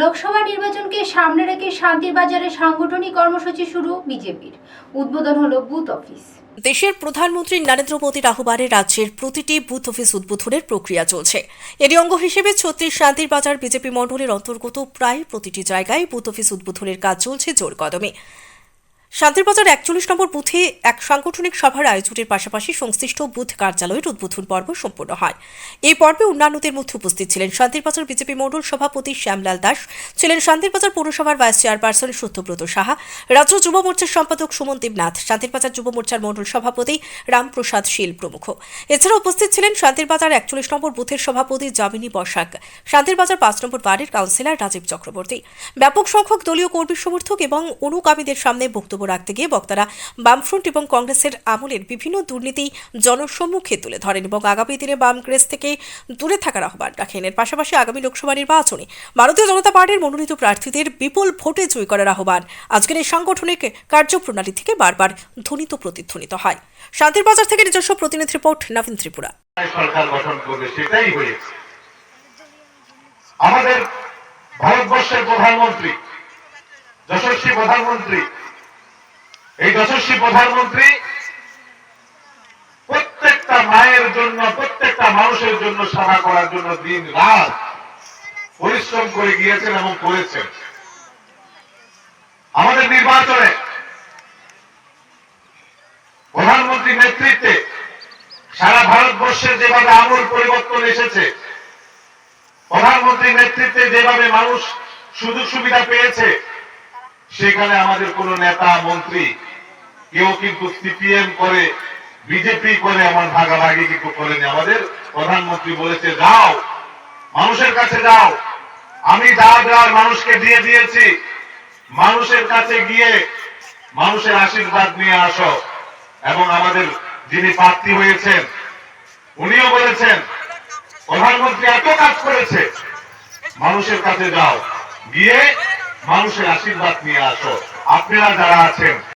লোকসভা নির্বাচনকে সামনে রেখে শান্তির বাজারে সাংগঠনিক কর্মসূচি শুরু বিজেপির। উদ্বোধন হলো বুথ অফিস। দেশের প্রধানমন্ত্রী নরেন্দ্র মোদীর আহ্বানে রাজ্যের প্রতিটি বুথ অফিস উদ্বোধনের প্রক্রিয়া চলছে। এরই অঙ্গ হিসেবে ছত্রিশ শান্তির বাজার বিজেপি মণ্ডলের অন্তর্গত প্রায় প্রতিটি জায়গায় বুথ অফিস উদ্বোধনের কাজ চলছে জোর কদমে। শান্তির বাজার একচল্লিশ নম্বর বুথে এক সাংগঠনিক সভার আয়োজনের পাশাপাশি সংশ্লিষ্ট বুথ কার্যালয়ের উদ্বোধন পর্ব সম্পন্ন হয়। এই পর্বে অন্যান্যদের মধ্যে উপস্থিত ছিলেন শান্তিরবাজার বিজেপি মণ্ডল সভাপতি শ্যামলাল দাস, ছিলেন শান্তিরবাজার পৌরসভার ভাইস চেয়ারপারসন সত্যব্রত সাহা, রাজ্য যুব মোর্চার সম্পাদক সুমন দেবনাথ শান্তিরবাজার যুব মোর্চার মণ্ডল সভাপতি রামপ্রসাদ শীল প্রমুখ। এছাড়া উপস্থিত ছিলেন শান্তিরবাজার একচল্লিশ নম্বর বুথের সভাপতি যামিনী বসাক শান্তিরবাজার পাঁচ নম্বর ওয়ার্ডের কাউন্সিলর রাজীব চক্রবর্তী। ব্যাপক সংখ্যক দলীয় কর্মী সমর্থক এবং অনুগামীদের সামনে বক্তব্য রাখতে গিয়ে বক্তারা বামফ্রন্ট এবং কংগ্রেসের আমলের বিভিন্ন দুর্নীতি জনসম্মুখে তুলে ধরেন এবং আগামী দিনে বাম কংগ্রেস থেকে দূরে থাকার আহ্বান রাখেন। এর পাশাপাশি আগামী লোকসভা নির্বাচনে ভারতীয় জনতা পার্টির মনোনীত প্রার্থীদের বিপুল ভোটে জয়ী করার আহ্বান। আজকের এই সাংগঠনিক কার্যপ্রণালী থেকে বারবার ধ্বনিত প্রতিধ্বনিত হয়। শান্তির বাজার থেকে নিজস্ব প্রতিনিধি রিপোর্ট, নবীন ত্রিপুরা। আমাদের ভারতবর্ষের প্রধানমন্ত্রী, যশস্বী প্রধানমন্ত্রী এই যশস্বী প্রধানমন্ত্রী, প্রত্যেকটা মায়ের জন্য, প্রত্যেকটা মানুষের জন্য সেবা করার জন্য দিন রাত পরিশ্রম করে গিয়েছেন এবং করেছেন। আমাদের নির্বাচনে প্রধানমন্ত্রী নেতৃত্বে সারা ভারতবর্ষে যেভাবে আমূল পরিবর্তন এসেছে, প্রধানমন্ত্রীর নেতৃত্বে যেভাবে মানুষ সুযোগ সুবিধা পেয়েছে, সেখানে আমাদের কোন নেতা, মন্ত্রী কেউ কিন্তু সিপিএম করে, বিজেপি করে, এমন ভাগাভাগি কিন্তু করেনি। আমাদের প্রধানমন্ত্রী বলেছে, যাও, মানুষের কাছে যাও। আমি যা দেওয়ার মানুষকে দিয়ে দিয়েছি। মানুষের কাছে গিয়ে মানুষের আশীর্বাদ নিয়ে আসো। এবং আমাদের যিনি প্রার্থী হয়েছেন, উনিও বলেছেন, প্রধানমন্ত্রী এত কাজ করেছে, মানুষের কাছে যাও। গিয়ে মানুষের আশীর্বাদ নিয়ে আসো। আপনারা যারা আছেন